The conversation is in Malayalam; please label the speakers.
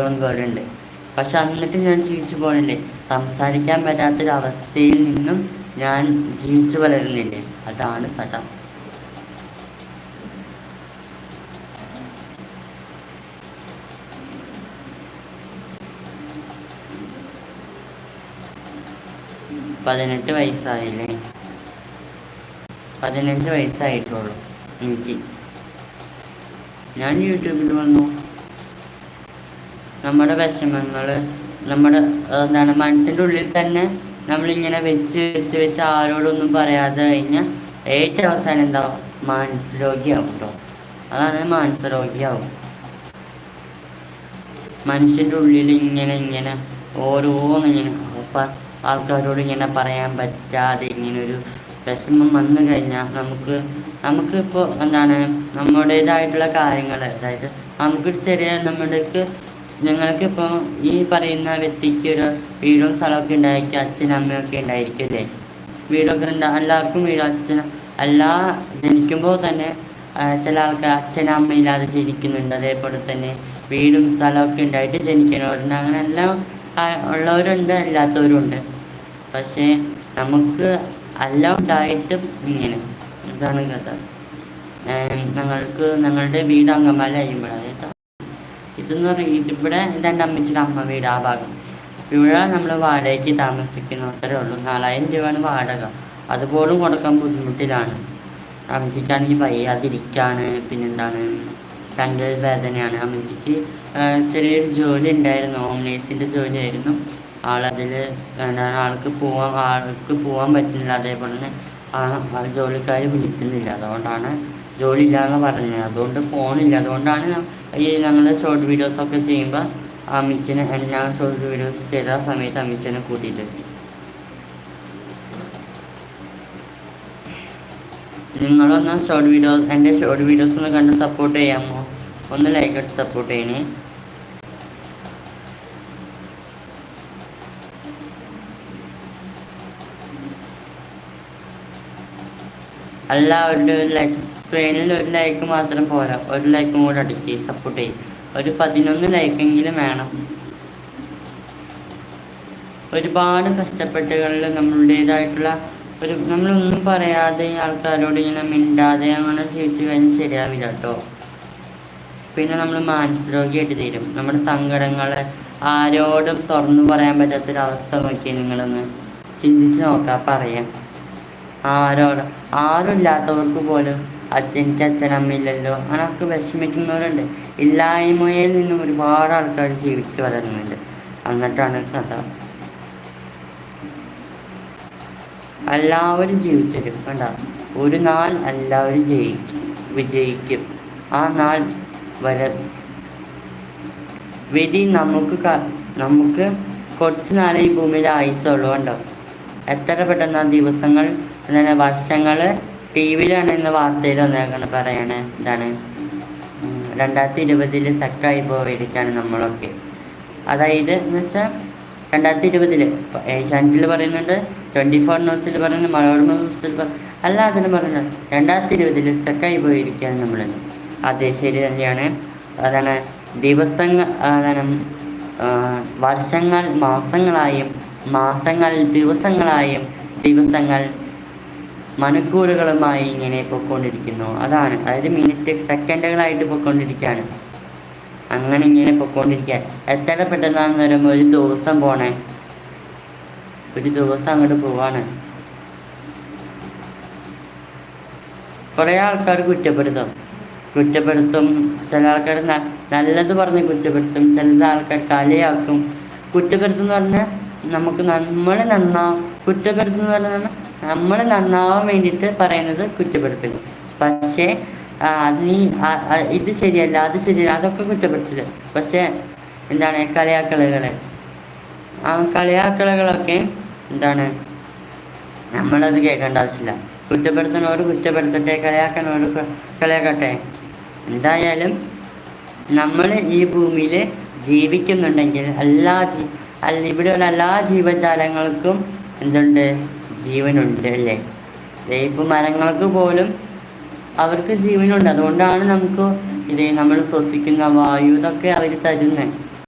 Speaker 1: ഉണ്ട് പക്ഷെ എന്നിട്ട് ഞാൻ ജീവിച്ചു പോകണില്ലേ സംസാരിക്കാൻ പറ്റാത്തൊരവസ്ഥയിൽ നിന്നും ഞാൻ ജീവിച്ചു വളരുന്നില്ലേ? അതാണ് കഥ. പതിനെട്ട് വയസ്സായില്ലേ? പതിനഞ്ച് വയസ്സായിട്ടുള്ളൂ എനിക്ക്. ഞാൻ യൂട്യൂബിൽ വന്നു. നമ്മുടെ വിഷമങ്ങൾ നമ്മുടെ എന്താണ് മനസ്സിന്റെ ഉള്ളിൽ തന്നെ നമ്മളിങ്ങനെ വെച്ച് വെച്ച് വെച്ച് ആരോടൊന്നും പറയാതെ കഴിഞ്ഞാൽ ഏറ്റവും അവസാനം എന്താവും മാനസരോഗിയാവും കേട്ടോ അതാണ് മാനസരോഗിയാവും. മനുഷ്യന്റെ ഉള്ളിൽ ഇങ്ങനെ ഇങ്ങനെ ഓരോന്നിങ്ങനെ ആൾക്കാരോട് ഇങ്ങനെ പറയാൻ പറ്റാതെ ഇങ്ങനെ ഒരു വിഷമം വന്നു കഴിഞ്ഞാൽ നമുക്ക് നമുക്കിപ്പോൾ എന്താണ് നമ്മുടേതായിട്ടുള്ള കാര്യങ്ങൾ അതായത് നമുക്കൊരു ചെറിയ നമ്മുടേക്ക് ഞങ്ങൾക്കിപ്പോൾ ഈ പറയുന്ന വ്യക്തിക്ക് ഒരു വീടും സ്ഥലമൊക്കെ ഉണ്ടായിരിക്കും അച്ഛനും അമ്മയൊക്കെ ഉണ്ടായിരിക്കും അല്ലേ? വീടൊക്കെ ഉണ്ടാ എല്ലാവർക്കും വീട് അച്ഛൻ എല്ലാ ജനിക്കുമ്പോൾ തന്നെ ചില ആൾക്കാർ അച്ഛനും അമ്മയില്ലാതെ ജനിക്കുന്നുണ്ട് അതേപോലെ തന്നെ വീടും സ്ഥലമൊക്കെ ഉണ്ടായിട്ട് ജനിക്കുന്നവരുണ്ട് അങ്ങനെ എല്ലാം ഉള്ളവരുണ്ട് അല്ലാത്തവരുണ്ട് പക്ഷേ നമുക്ക് എല്ലാം ഉണ്ടായിട്ടും ഇങ്ങനെ. ഇതാണ് കഥ. ഞങ്ങൾക്ക് ഞങ്ങളുടെ വീട് അങ്കമാല കഴിയുമ്പോൾ അതായത് ഇതെന്ന് പറയുന്നത് ഇതിവിടെ എന്റെ അമ്മച്ചിയുടെ അമ്മ വീട് ആ ഭാഗം. ഇവിടെ നമ്മൾ വാടകയ്ക്ക് താമസിക്കുന്ന അത്രേ ഉള്ളൂ. നാലായിരം രൂപയാണ് വാടക. അതുപോലും കൊടുക്കാൻ ബുദ്ധിമുട്ടിലാണ്. അമ്മച്ചിക്കാണെങ്കിൽ വയ്യാതിരിക്കാണ്. പിന്നെന്താണ്? കണ്ടൽ വേദനയാണ്. അമ്മച്ചിക്ക് ചെറിയൊരു ജോലി ഉണ്ടായിരുന്നു. ഹോം നേഴ്സിന്റെ ജോലിയായിരുന്നു ആളതിൽ ആൾക്ക് പോവാൻ ആൾക്ക് പോവാൻ പറ്റുന്നില്ല. അതേപോലെ തന്നെ ആ ജോലിക്കാർ വിളിക്കുന്നില്ല. അതുകൊണ്ടാണ് ജോലി ഇല്ലാന്ന് പറഞ്ഞത് അതുകൊണ്ട് പോകണില്ല അതുകൊണ്ടാണ് ഈ ഞങ്ങൾ ഷോർട്ട് വീഡിയോസൊക്കെ ചെയ്യുമ്പോൾ അമിച്ചിന് ഞാൻ ഷോർട്ട് വീഡിയോസ് ചെയ്ത സമയത്ത് അമിച്ചിനെ കൂട്ടിയിട്ട്. നിങ്ങളൊന്ന് ഷോർട്ട് വീഡിയോസ് എന്റെ ഷോർട്ട് വീഡിയോസ് ഒന്ന് കണ്ട് സപ്പോർട്ട് ചെയ്യാമോ? ഒന്ന് ലൈക്ക് ഇട്ട് സപ്പോർട്ട് ചെയ്യണേ. ഒരു ലൈക്ക് സ്ക്രീനിൽ ഒരു ലൈക്ക് മാത്രം പോരാ. ഒരു ലൈക്കും കൂടെ അടിച്ച് സപ്പോർട്ട് ചെയ്യും. ഒരു പതിനൊന്ന് ലൈക്കെങ്കിലും വേണം. ഒരുപാട് കഷ്ടപ്പെട്ടുകളിൽ നമ്മളുടേതായിട്ടുള്ള ഒരു നമ്മളൊന്നും പറയാതെ ആൾക്കാരോട് ഇങ്ങനെ മിണ്ടാതെ അങ്ങനെ ജീവിച്ചു കഴിഞ്ഞാൽ ശരിയാവില്ല കേട്ടോ. പിന്നെ നമ്മൾ മാനസരോഗിയായിട്ട് തീരും. നമ്മുടെ സങ്കടങ്ങൾ ആരോടും തുറന്നു പറയാൻ പറ്റാത്തൊരവസ്ഥ നോക്കി നിങ്ങളൊന്ന് ചിന്തിച്ച് നോക്കാം പറയാം ആരോട് ആരുമില്ലാത്തവർക്ക് പോലും അച്ഛനിക്ക് അച്ഛനമ്മയില്ലല്ലോ. അങ്ങനൊക്കെ വിഷമിക്കുന്നവരുണ്ട്. ഇല്ലായ്മയിൽ നിന്നും ഒരുപാട് ആൾക്കാർ ജീവിച്ച് വളരുന്നുണ്ട്. എന്നിട്ടാണ് കഥ. എല്ലാവരും ജീവിച്ചെടുക്കണ്ട കണ്ട. ഒരു നാൾ എല്ലാവരും ജയിക്കും വിജയിക്കും. ആ നാൾ വര വിധി നമുക്ക് നമുക്ക് കുറച്ച് നാളെ ഈ ഭൂമിയിൽ ആയുസുള്ളൂ കണ്ടോ എത്ര പെട്ടെന്ന് ആ ദിവസങ്ങൾ അങ്ങനെ വർഷങ്ങൾ ടി വിയിലാണ് ഇന്ന് വാർത്തയിൽ വന്നേക്കണം പറയണേ. എന്താണ്? രണ്ടായിരത്തി ഇരുപതിൽ സെക്കായി പോയിരിക്കാണ് നമ്മളൊക്കെ. അതായത് എന്ന് വെച്ചാൽ രണ്ടായിരത്തി ഇരുപതിൽ ഏഷ്യാനെറ്റിൽ പറയുന്നുണ്ട് ട്വന്റി ഫോർ ന്യൂസിൽ പറയുന്നുണ്ട് മനോരമ ന്യൂസിൽ പറ അതിന് പറയുന്നത് രണ്ടായിരത്തി ഇരുപതിൽ സെക്കായി പോയിരിക്കുകയാണ് നമ്മൾ അതെ ശരി തന്നെയാണ്. അതാണ് ദിവസങ്ങൾ അതാണ് വർഷങ്ങൾ മാസങ്ങളായും മാസങ്ങൾ ദിവസങ്ങളായും ദിവസങ്ങൾ മണിക്കൂറുകളുമായി ഇങ്ങനെ പൊയ്ക്കൊണ്ടിരിക്കുന്നു അതാണ്. അതായത് മിനിറ്റ് സെക്കൻഡുകളായിട്ട് പൊയ്ക്കൊണ്ടിരിക്കുകയാണ് അങ്ങനെ ഇങ്ങനെ പൊയ്ക്കൊണ്ടിരിക്കുക എത്ര പെട്ടെന്നാന്ന് പറയുമ്പോൾ ഒരു ദിവസം പോണേ? ഒരു ദിവസം അങ്ങോട്ട് പോവാണ്. കുറേ ആൾക്കാർ കുറ്റപ്പെടുത്തും. കുറ്റപ്പെടുത്തും. ചില ആൾക്കാർ നല്ലത് പറഞ്ഞ് കുറ്റപ്പെടുത്തും. ചില ആൾക്കാർ കളിയാക്കും. കുറ്റപ്പെടുത്തും എന്ന് പറഞ്ഞാൽ നമുക്ക് നമ്മൾ നന്നാവും കുറ്റപ്പെടുത്തുന്ന പറഞ്ഞാൽ നമ്മൾ നന്നാവാൻ വേണ്ടിയിട്ട് പറയുന്നത് കുറ്റപ്പെടുത്തുക പക്ഷേ നീ ഇത് ശരിയല്ല അത് ശരിയല്ല അതൊക്കെ കുറ്റപ്പെടുത്തില്ല പക്ഷേ എന്താണ് കളിയാക്കളകൾ ആ കളിയാക്കളകളൊക്കെ എന്താണ്? നമ്മളത് കേൾക്കേണ്ട ആവശ്യമില്ല. കുറ്റപ്പെടുത്തുന്നവർ കുറ്റപ്പെടുത്തട്ടെ കളിയാക്കണവർ കളിയാക്കട്ടെ. എന്തായാലും നമ്മൾ ഈ ഭൂമിയിൽ ജീവിക്കുന്നുണ്ടെങ്കിൽ എല്ലാ ജീ ഇവിടെയുള്ള എല്ലാ ജീവജാലങ്ങൾക്കും എന്തുണ്ട്? ജീവനുണ്ട് അല്ലേ? ഇപ്പോൾ മരങ്ങൾക്ക് പോലും അവർക്ക് ജീവനുണ്ട്. അതുകൊണ്ടാണ് നമുക്ക് ഇത് നമ്മൾ ശ്വസിക്കുന്ന വായു ഇതൊക്കെ അവർ തരുന്നത്